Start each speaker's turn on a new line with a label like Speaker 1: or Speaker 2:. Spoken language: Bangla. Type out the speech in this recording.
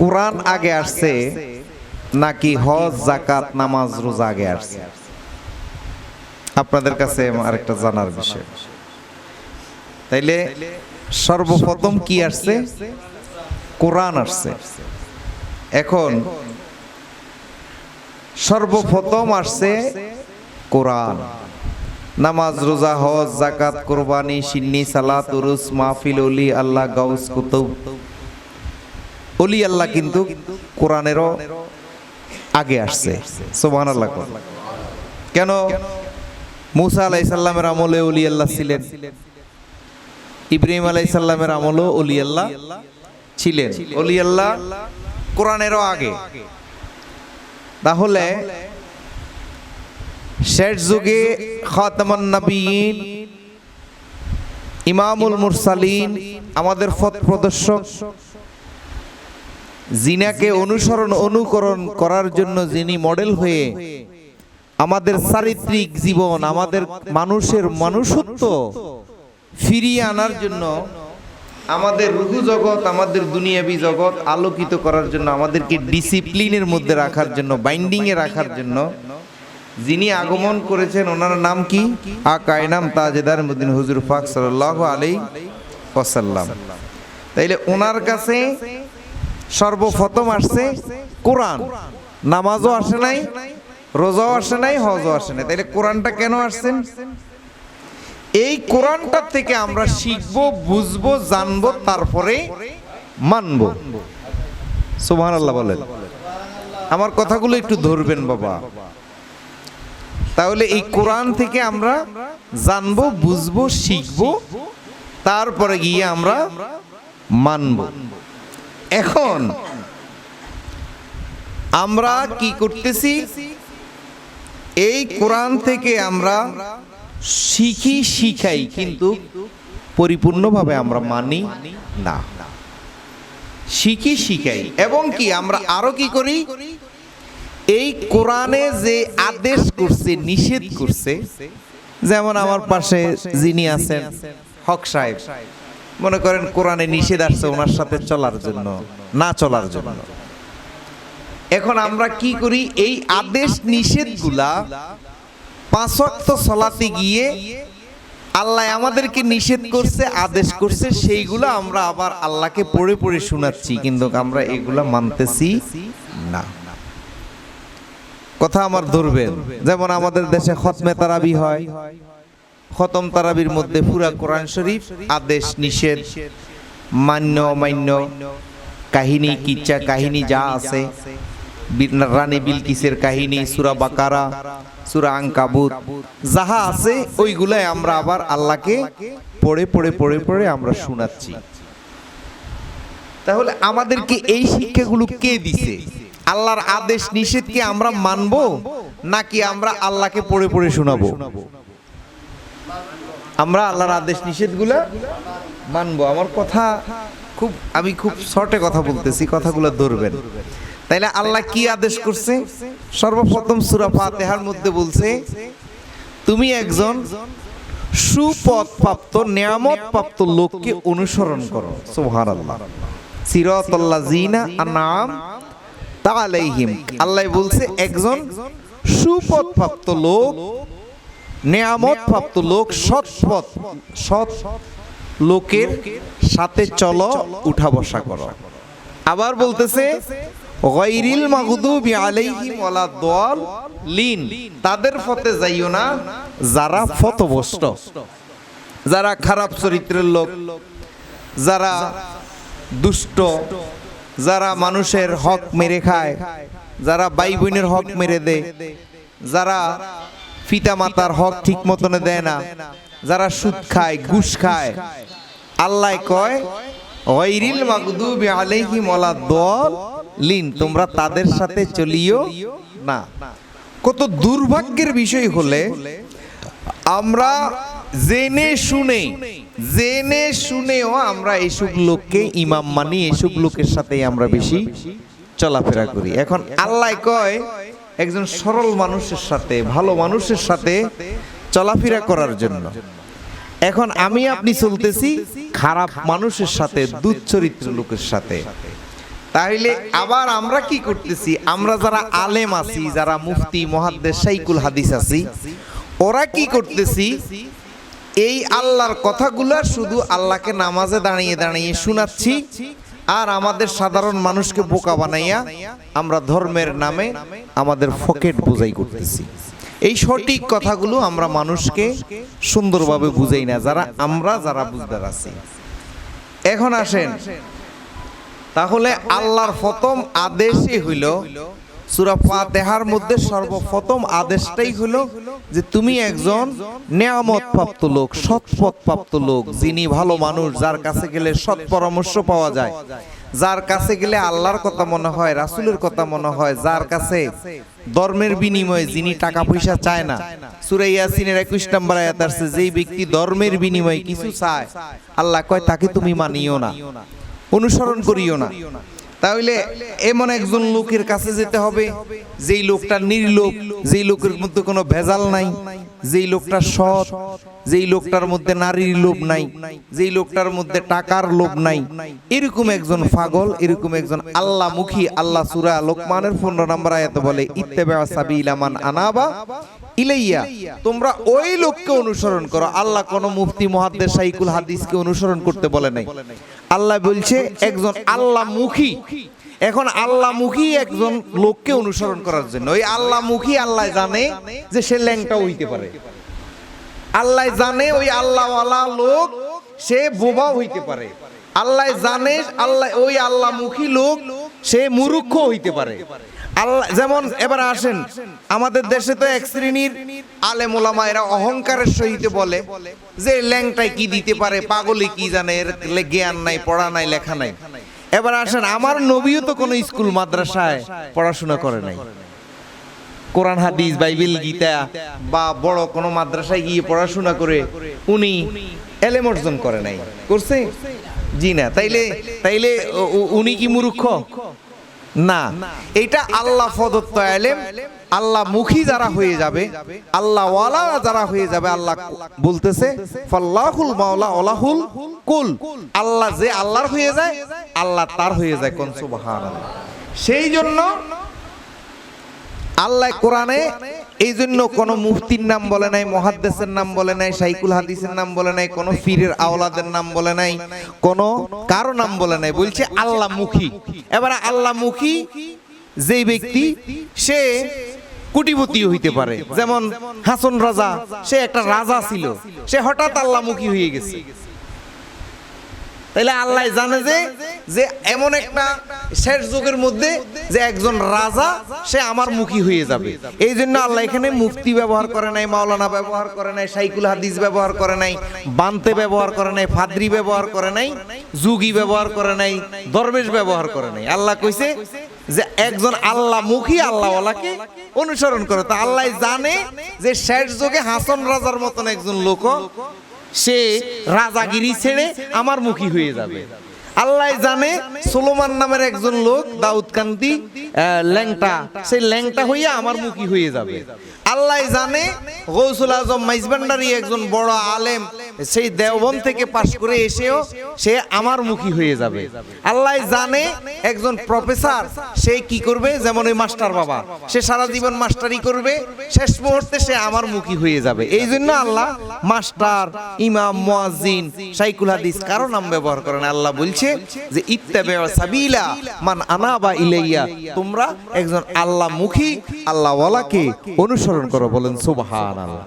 Speaker 1: কোরআন আগে আসছে, নাকি হজ জাকাত নামাজ, রোজা আগে আসছে? আপনাদের কাছে আরেকটা জানার বিষয়। তাইলে সর্বপ্রথম কি আসছে? কোরআন আসছে। এখন সর্বপ্রথম আসছে কোরআন। নামাজ, রোজা, হজ জাকাত কোরবানি, সিন্নি, সালাত, উরুস, মাহফিল আল্লাহ, গাউস, কুতুব। অলি আল্লাহ কিন্তু কোরআনেরও আগে আসছে সোবান আল্লাহ কেন? মুসা আলাইসাল্লামের আমলে অলি আল্লাহ ছিলেন। ইব্রাহিম আলাইসাল্লামের আমলও অলি আল্লাহ ছিলেন। অলি আল্লাহ কোরআনেরও আগে। তাহলে শেষ যুগে খাতামান নবীন ইমামুল মুরসালিন, আমাদের পথ প্রদর্শক জিনাকে অনুসরণ, অনুকরণ করার জন্য যিনি মডেল হয়ে আমাদের চারিত্রিক জীবন, আমাদের মানুষের মানুষত্ব ফিরিয়ে আনার জন্য আমাদের রুহু জগৎ, আমাদের দুনিয়াবি জগৎ আলোকিত করার জন্য, আমাদেরকে ডিসিপ্লিনের মধ্যে রাখার জন্য বাইন্ডিং এ রাখার জন্য যিনি আগমন করেছেন, ওনার নাম কি? আকায় নাম তাজেদার মুদ্দিন হুজুর ফাক সাল্লাহ আলাই ওয়াসাল্লাম। তাইলে ওনার কাছে সর্বপ্রথম আসছে কোরআন। নামাজও আসে নাই, রোজাও আসে নাই, হজও আসে নাই। তাইলে কোরআনটা কেন আসছেন? এই কোরআনটা থেকে আমরা শিখব, বুঝব, জানব, তারপরে মানবো। সুবহান আল্লাহ বলেন। আমার কথাগুলো একটু ধরবেন বাবা। তাহলে এই কোরআন থেকে আমরা জানব, বুঝব, শিখব, তারপরে গিয়ে আমরা মানব। এখন আমরা কি করতেছি? এই কোরআন থেকে আমরা শিখি, শিখাই, কিন্তু পরিপূর্ণভাবে আমরা মানি না। শিখি, শিখাই। এবং কি আমরা আরও কি করি? এই কোরআনে যে আদেশ করছে, নিষেধ করছে, যেমন আমার পাশে যিনি আছেন হক সাহেব মনে করেন কোরআনে নিষেধ আসছে ওনার সাথে চলার জন্য, না চলার জন্য। এখন আমরা কি করি? এই আদেশ নিষেধগুলা পাঁচ ওয়াক্ত সলাতে গিয়ে আল্লাহ আমাদেরকে নিষেধ করছে, আদেশ করছে, সেইগুলো আমরা আবার আল্লাহকে পড়ে পড়ে শোনাচ্ছি, কিন্তু আমরা এগুলা মানতেছি না। কথা আমার ধরবেন, যেমন আমাদের দেশে খতমে তারাবি হয়। খতম তারাবির মধ্যে পুরা কোরআন শরীফ আদেশ নিষেধ। মান্য অমান্য কাহিনী, কিচ্ছা, কাহিনী যা আছে। রানী বিলকিসের কাহিনী, সুরা বাকারা, সুরা আঙ্কাবুত যাহা আছে, ওইগুলাই আমরা আবার আল্লাহকে পড়ে পড়ে পড়ে পড়ে আমরা শোনাচ্ছি। তাহলে আমাদেরকে এই শিক্ষাগুলো কে দিছে? আল্লাহর আদেশ নিষেধকে আমরা মানবো, নাকি আমরা আল্লাহকে পড়ে পড়ে শোনাবো? আমরা আল্লাহর আদেশ নিষেধগুলা মানবো। আমার কথা খুব, আমি খুব শর্টে কথা বলতেছি, কথাগুলো ধরবেন। তাইলে আল্লাহ কি আদেশ করছে? সর্বপ্রথম সূরা ফাতিহার মধ্যে বলছে, তুমি একজন সুপথ প্রাপ্ত নিয়ামত প্রাপ্ত লোককে অনুসরণ করো। সুবহানাল্লাহ। সিরাতাল্লাযিনা আনআম তাআলাইহিম আল্লাহ বলছে, একজন সুপথ প্রাপ্ত লোক নিয়ামত প্রাপ্ত লোক সৎ পথ, সৎ লোকের সাথে চলো, উঠা বসা করো। আবার বলতেছে, গায়রিল মাগদুবি আলাইহিম ওয়ালা দল লিন তাদের পথে যাইও না, যারা ফতভষ্ট যারা খারাপ চরিত্রের লোক, যারা দুষ্ট, যারা মানুষের হক মেরে খায়, যারা ভাই বোনের হক মেরে দেয়, যারা পিতা মাতার হক ঠিক মতনে দেয় না। যারা সুদ খায়, ঘুষ খায়, আল্লাহ কয় লিন তোমরা তাদের সাথে চলিও না। কত দুর্ভাগ্যের বিষয় হলে আমরা জেনে শুনে, জেনে শুনেও আমরা এইসব লোককে, ইমাম মানি এইসব লোকের সাথেই আমরা বেশি চলাফেরা করি। এখন আল্লাহ কয় একজন সরল মানুষের সাথে, ভালো মানুষের সাথে চলাফেরা করার জন্য। এখন আমি আপনি চলতেছি খারাপ মানুষের সাথে দুচ্চরিত্র লোকের সাথে। তাহলে আবার আমরা কি করতেছি? আমরা যারা আলেম আছি, যারা মুফতি মহাদ্দেশ সাইকুল হাদিস আছি, ওরা কি করতেছি? এই আল্লাহর কথাগুলা শুধু আল্লাহকে নামাজে দাঁড়িয়ে দাঁড়িয়ে শোনাচ্ছি আর আমাদের সাধারণ মানুষকে বোকা বানাইয়া আমরা ধর্মের নামে আমাদের ফকেট বোঝাই করতেছি। এই সঠিক কথাগুলো আমরা মানুষকে সুন্দরভাবে বুঝাই না, যারা আমরা যারা বুঝতে আছি। এখন আসেন, তাহলে আল্লাহর প্রথম আদেশই হইল সূরা ফাতিহার মধ্যে সর্বপ্রথম আদেশটাই হলো যে তুমি একজন নিয়ামত প্রাপ্ত লোক সৎপথ প্রাপ্ত লোক, যিনি ভালো মানুষ, যার কাছে গেলে সৎ পরামর্শ পাওয়া যায়, যার কাছে গেলে আল্লাহর কথা মনে হয়, রাসুলের কথা মনে হয়, যার কাছে ধর্মের বিনিময়ে যিনি টাকা পয়সা চায় না। সূরা ইয়াসিনের 21 নম্বর আয়াত আছে যেই ব্যক্তি ধর্মের বিনিময়ে কিছু চায়, আল্লাহ কয়, তাকে তুমি মানিও না, অনুসরণ করিও না। তাহলে এমন একজন লোকের কাছে যেতে হবে যেই লোকটা নির্লোভ, যেই লোকের মধ্যে কোনো ভেজাল নাই। যেই লোকটা সৎ যেই লোকটার মধ্যে নারীর লোভ নাই যেই লোকটার মধ্যে টাকার লোভ নাই এরকম একজন পাগল এরকম একজন আল্লাহ মুখী আল্লাহ সুরা লোকমানের পনেরো নম্বর আয়াতে বলে ইত্তেবা সাবিলা মান আনাবা ইলাইয়া। তোমরা ওই লোককে অনুসরণ করো। আল্লাহ কোন মুফতি মহাদ্দের সাইকুল হাদিসকে অনুসরণ করতে বলে নাই। আল্লাহ বলছে একজন আল্লাহ মুখী এখন আল্লাহ মুখী একজন লোককে অনুসরণ করার জন্য। ওই আল্লাহ মুখী আল্লাহ জানে যে সে ল্যাংটা হইতে পারে। আল্লাহ জানে ওই আল্লাহওয়ালা লোক সে বোবা হইতে পারে। আল্লাহ জানে আল্লাহ ওই আল্লাহ মুখী লোক সে মুরুক্ষ হইতে পারে। আল্লাহ যেমন এবার আসেন, আমাদের দেশে তো এক শ্রেণির আলেম ওলামা এরা অহংকারের সহিত বলে যে ল্যাংটায় কি দিতে পারে, পাগলে কি জানে, এর জ্ঞান নাই, পড়া নাই, লেখা নাই। এবার আসেন আমার নবীও তো কোনো স্কুল মাদ্রাসায় পড়াশোনা করে নাই। কোরআন হাদিস বাইবেল গীতা বা বড় কোনো মাদ্রাসায় গিয়ে পড়াশোনা করে উনি এলেম অর্জন করে নাই। করছে? জি না তাইলে তাইলে উনি কি মূর্খ? না। এটা আল্লাহ প্রদত্ত এলেম আল্লাহ মুখী যারা হয়ে যাবে আল্লাহ ওয়ালা যারা হয়ে যাবে আল্লাহ বলতেছে ফাল্লাহুল মাওলা ওলাহুল কুল। আল্লাহ যে আল্লাহর হয়ে যায় আল্লাহ তার হয়ে যায় কোন সুবহানাল্লাহ। সেই জন্য আল্লাহ কোরআনে এই জন্য কোন মুফতির নাম বলে নাই, মহাদ্দেসের নাম বলে নাই সাইকুল হাদিসের নাম বলে নাই, কোন ফিরের আওলাদের নাম বলে নাই, কোন কারও নাম বলে নাই, বলছে আল্লাহ মুখী এবার আল্লাহ মুখী যেই ব্যক্তি, সে কোটিপতি হইতে পারে। যেমন হাসন রাজা, সে একটা রাজা ছিল, সে হঠাৎ আল্লাহমুখী হয়ে গেছে। তাইলে আল্লাহ জানে যে যে এমন একটা শেষ যুগের মধ্যে যে একজন রাজা সে আমার মুখী হয়ে যাবে। এই জন্য আল্লাহ এখানে মুফতি ব্যবহার করে নাই মাওলানা ব্যবহার করে নাই সাইকুল হাদিস ব্যবহার করে নাই বান্তে ব্যবহার করে নাই ফাদ্রি ব্যবহার করে নাই যুগী ব্যবহার করে নাই দরবেশ ব্যবহার করে নাই। আল্লাহ কইছে যে একজন আল্লাহ মুখী আল্লাহওয়ালাকে অনুসরণ করে। তা আল্লাহ জানে যে শেষ যুগে হাসন রাজার মতন একজন লোক সে রাজাগিরি ছেড়ে আমার মুখী হয়ে যাবে। আল্লাহ জানে সোলোমান নামের একজন লোক দাউদ কান্তি ল্যাংটা। সেই ল্যাংটা হইয়া আমার মুখী হয়ে যাবে। আল্লাহ জানে গৌসুল আজম মাইজবান্ডারি একজন বড় আলেম, সেই দেওবন থেকে পাশ করে এসেও সে আমার মুখী হয়ে যাবে। আল্লাহ জানে একজন প্রফেসর, সে কি করবে? যেমন ওই মাস্টার বাবা, সে সারা জীবন মাস্টারি করবে, শেষ মুহূর্তে সে আমার মুখী হয়ে যাবে। এই জন্য আল্লাহ মাস্টার, ইমাম, মুয়াজ্জিন সাইকুল হাদিস কারও নাম ব্যবহার করেন আল্লাহ বলছে যে ইত্তাবে সাবিলা মান আনাবা ইলাইয়া। তোমরা একজন আল্লাহ মুখী আল্লাহওয়ালাকে অনুসরণ করো, বলেন সুবহানাল্লাহ।